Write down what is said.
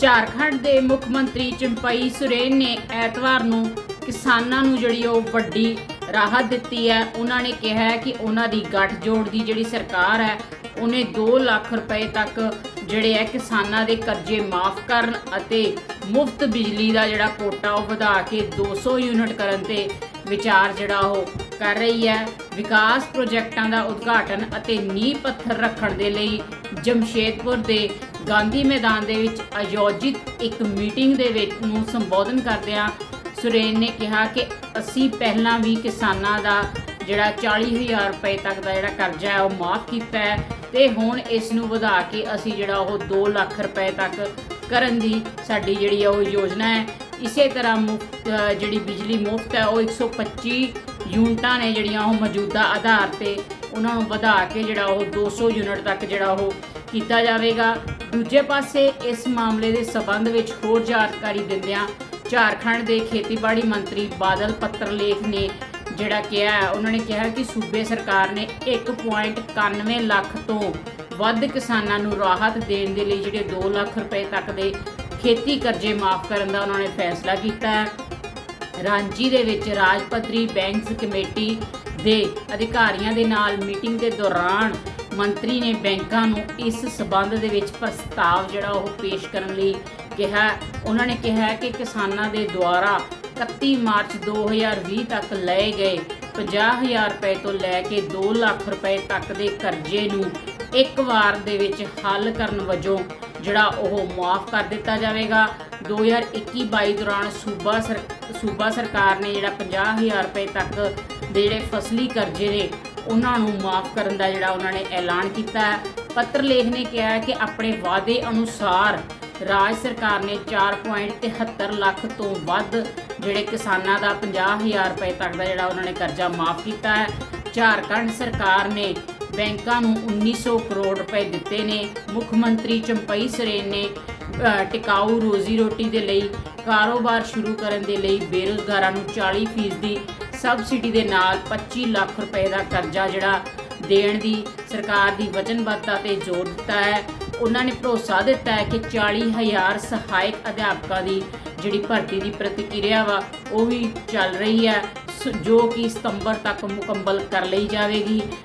ਝਾਰਖੰਡ ਦੇ ਮੁੱਖ ਮੰਤਰੀ ਚੰਪਈ ਸੁਰੇਨ ਨੇ ਐਤਵਾਰ ਨੂੰ ਕਿਸਾਨਾਂ ਨੂੰ ਜਿਹੜੀ ਉਹ ਵੱਡੀ ਰਾਹਤ ਦਿੱਤੀ ਹੈ, ਉਹਨਾਂ ਨੇ ਕਿਹਾ ਹੈ ਕਿ ਉਹਨਾਂ ਦੀ ਗੱਠਜੋੜ ਦੀ ਜਿਹੜੀ ਸਰਕਾਰ ਹੈ, ਉਹਨੇ 2 ਲੱਖ ਰੁਪਏ ਤੱਕ ਜਿਹੜੇ ਹੈ ਕਿਸਾਨਾਂ ਦੇ ਕਰਜ਼ੇ ਮਾਫ ਕਰਨ ਅਤੇ ਮੁਫਤ ਬਿਜਲੀ ਦਾ ਜਿਹੜਾ ਕੋਟਾ ਉਹ ਵਧਾ ਕੇ 200 ਯੂਨਿਟ ਕਰਨ ਤੇ ਵਿਚਾਰ ਜਿਹੜਾ ਉਹ ਕਰ ਰਹੀ ਹੈ। ਵਿਕਾਸ ਪ੍ਰੋਜੈਕਟਾਂ ਦਾ ਉਦਘਾਟਨ ਅਤੇ ਨੀਂਹ ਪੱਥਰ ਰੱਖਣ ਦੇ ਲਈ ਜਮਸ਼ੇਦਪੁਰ ਦੇ ਗਾਂਧੀ ਮੈਦਾਨ ਦੇ ਵਿੱਚ ਆਯੋਜਿਤ ਇੱਕ ਮੀਟਿੰਗ ਦੇ ਵਿੱਚ ਨੂੰ ਸੰਬੋਧਨ ਕਰਦਿਆਂ ਸੁਰੇਨ ਨੇ ਕਿਹਾ ਕਿ ਅਸੀਂ ਪਹਿਲਾਂ ਵੀ ਕਿਸਾਨਾਂ ਦਾ ਜਿਹੜਾ 40000 ਰੁਪਏ ਤੱਕ ਦਾ ਜਿਹੜਾ ਕਰਜ਼ਾ ਹੈ, ਉਹ ਮਾਫ ਕੀਤਾ ਹੈ ਤੇ ਹੁਣ ਇਸ ਨੂੰ ਵਧਾ ਕੇ ਅਸੀਂ ਜਿਹੜਾ ਉਹ 2 ਲੱਖ ਰੁਪਏ ਤੱਕ ਕਰਨ ਦੀ ਸਾਡੀ ਜਿਹੜੀ ਆ ਉਹ ਯੋਜਨਾ ਹੈ। ਇਸੇ ਤਰ੍ਹਾਂ ਮੁਫਤ ਜਿਹੜੀ ਬਿਜਲੀ ਮੁਫਤ ਹੈ, ਉਹ 125 ਯੂਨਿਟਾਂ ਨੇ ਜਿਹੜੀਆਂ ਉਹ ਮੌਜੂਦਾ ਆਧਾਰ ਤੇ ਉਹਨਾਂ ਨੂੰ ਵਧਾ ਕੇ ਜਿਹੜਾ ਉਹ 200 ਯੂਨਿਟ ਤੱਕ ਜਿਹੜਾ ਉਹ ਕੀਤਾ ਜਾਵੇਗਾ। ਦੂਜੇ ਪਾਸੇ ਇਸ ਮਾਮਲੇ ਦੇ ਸਬੰਧ ਵਿੱਚ ਹੋਰ ਜਾਣਕਾਰੀ ਦਿੰਦਿਆਂ ਝਾਰਖੰਡ ਦੇ ਖੇਤੀਬਾੜੀ ਮੰਤਰੀ ਬਾਦਲ ਪੱਤਰ ਲੇਖ ਨੇ ਜਿਹੜਾ ਕਿਹਾ ਉਹਨਾਂ ਨੇ ਕਿਹਾ ਕਿ ਸੂਬੇ ਸਰਕਾਰ ਨੇ 1.91 ਲੱਖ ਤੋਂ ਵੱਧ ਕਿਸਾਨਾਂ ਨੂੰ ਰਾਹਤ ਦੇਣ ਦੇ ਲਈ ਜਿਹੜੇ 2 ਲੱਖ ਰੁਪਏ ਤੱਕ ਦੇ ਖੇਤੀ ਕਰਜ਼ੇ ਮਾਫ ਕਰਨ ਦਾ ਉਹਨਾਂ ਨੇ ਫੈਸਲਾ ਕੀਤਾ ਹੈ। ਰਾਂਚੀ ਦੇ ਵਿੱਚ ਰਾਜ ਪੱਧਰੀ ਬੈਂਕਸ ਕਮੇਟੀ ਦੇ ਅਧਿਕਾਰੀਆਂ ਦੇ ਨਾਲ ਮੀਟਿੰਗ ਦੇ ਦੌਰਾਨ ਮੰਤਰੀ ਨੇ ਬੈਂਕਾਂ ਨੂੰ ਇਸ ਸਬੰਧ ਦੇ ਵਿੱਚ ਪ੍ਰਸਤਾਵ ਜਿਹੜਾ ਉਹ ਪੇਸ਼ ਕਰਨ ਲਈ ਕਿਹਾ। ਉਹਨਾਂ ਨੇ ਕਿਹਾ ਕਿ ਕਿਸਾਨਾਂ ਦੇ ਦੁਆਰਾ 31 ਮਾਰਚ 2020 ਤੱਕ ਲਏ ਗਏ 50000 ਰੁਪਏ ਤੋਂ ਲੈ ਕੇ 2 ਲੱਖ ਰੁਪਏ ਤੱਕ ਦੇ ਕਰਜ਼ੇ ਨੂੰ ਇੱਕ ਵਾਰ ਦੇ ਵਿੱਚ ਹੱਲ ਕਰਨ ਵਜੋਂ ਜਿਹੜਾ ਉਹ ਮਾਫ ਕਰ ਦਿੱਤਾ ਜਾਵੇਗਾ। 2021-22 ਦੌਰਾਨ ਸੂਬਾ ਸਰ, ਸੂਬਾ ਸਰਕਾਰ ਨੇ ਜਿਹੜਾ 50000 ਰੁਪਏ ਤੱਕ ਦੇ ਜਿਹੜੇ ਫਸਲੀ ਕਰਜ਼ੇ ਨੇ, ਉਹਨਾਂ ਨੂੰ ਮਾਫ ਕਰਨ ਦਾ ਜਿਹੜਾ ਉਹਨਾਂ ਨੇ ਐਲਾਨ ਕੀਤਾ ਹੈ। ਪੱਤਰ ਲੇਖ ਨੇ ਕਿਹਾ ਕਿ ਆਪਣੇ ਵਾਅਦੇ ਅਨੁਸਾਰ ਰਾਜ ਸਰਕਾਰ ਨੇ 4.73 ਲੱਖ ਤੋਂ ਵੱਧ ਜਿਹੜੇ ਕਿਸਾਨਾਂ ਦਾ 50000 ਰੁਪਏ ਤੱਕ ਦਾ ਜਿਹੜਾ ਉਹਨਾਂ ਨੇ ਕਰਜ਼ਾ ਮਾਫ ਕੀਤਾ ਹੈ। ਝਾਰਖੰਡ ਸਰਕਾਰ ਨੇ ਬੈਂਕਾਂ ਨੂੰ 1900 ਕਰੋੜ ਰੁਪਏ ਦਿੱਤੇ ਨੇ। ਮੁੱਖ ਮੰਤਰੀ ਚੰਪਈ ਸਰੇਨ ਨੇ ਟਿਕਾਊ ਰੋਜ਼ੀ ਰੋਟੀ ਦੇ ਲਈ ਕਾਰੋਬਾਰ ਸ਼ੁਰੂ ਕਰਨ ਦੇ ਲਈ ਬੇਰੁਜ਼ਗਾਰਾਂ ਨੂੰ 40% ਦੀ ਸਬਸਿਡੀ ਦੇ ਨਾਲ 25 ਲੱਖ ਰੁਪਏ ਦਾ ਕਰਜ਼ਾ ਜਿਹੜਾ ਦੇਣ ਦੀ ਸਰਕਾਰ ਦੀ ਵਚਨਬੱਧਤਾ ਤੇ ਜ਼ੋਰ ਦਿੱਤਾ ਹੈ। ਉਹਨਾਂ ਨੇ ਭਰੋਸਾ ਦਿੱਤਾ ਹੈ ਕਿ 40000 ਸਹਾਇਕ ਅਧਿਆਪਕਾਂ ਦੀ ਜਿਹੜੀ ਭਰਤੀ ਦੀ ਪ੍ਰਤੀਕਿਰਿਆ ਵਾ, ਉਹ ਵੀ ਚੱਲ ਰਹੀ ਹੈ। ਸ- ਜੋ ਕਿ ਸਤੰਬਰ ਤੱਕ ਮੁਕੰਮਲ ਕਰ ਲਈ ਜਾਵੇਗੀ।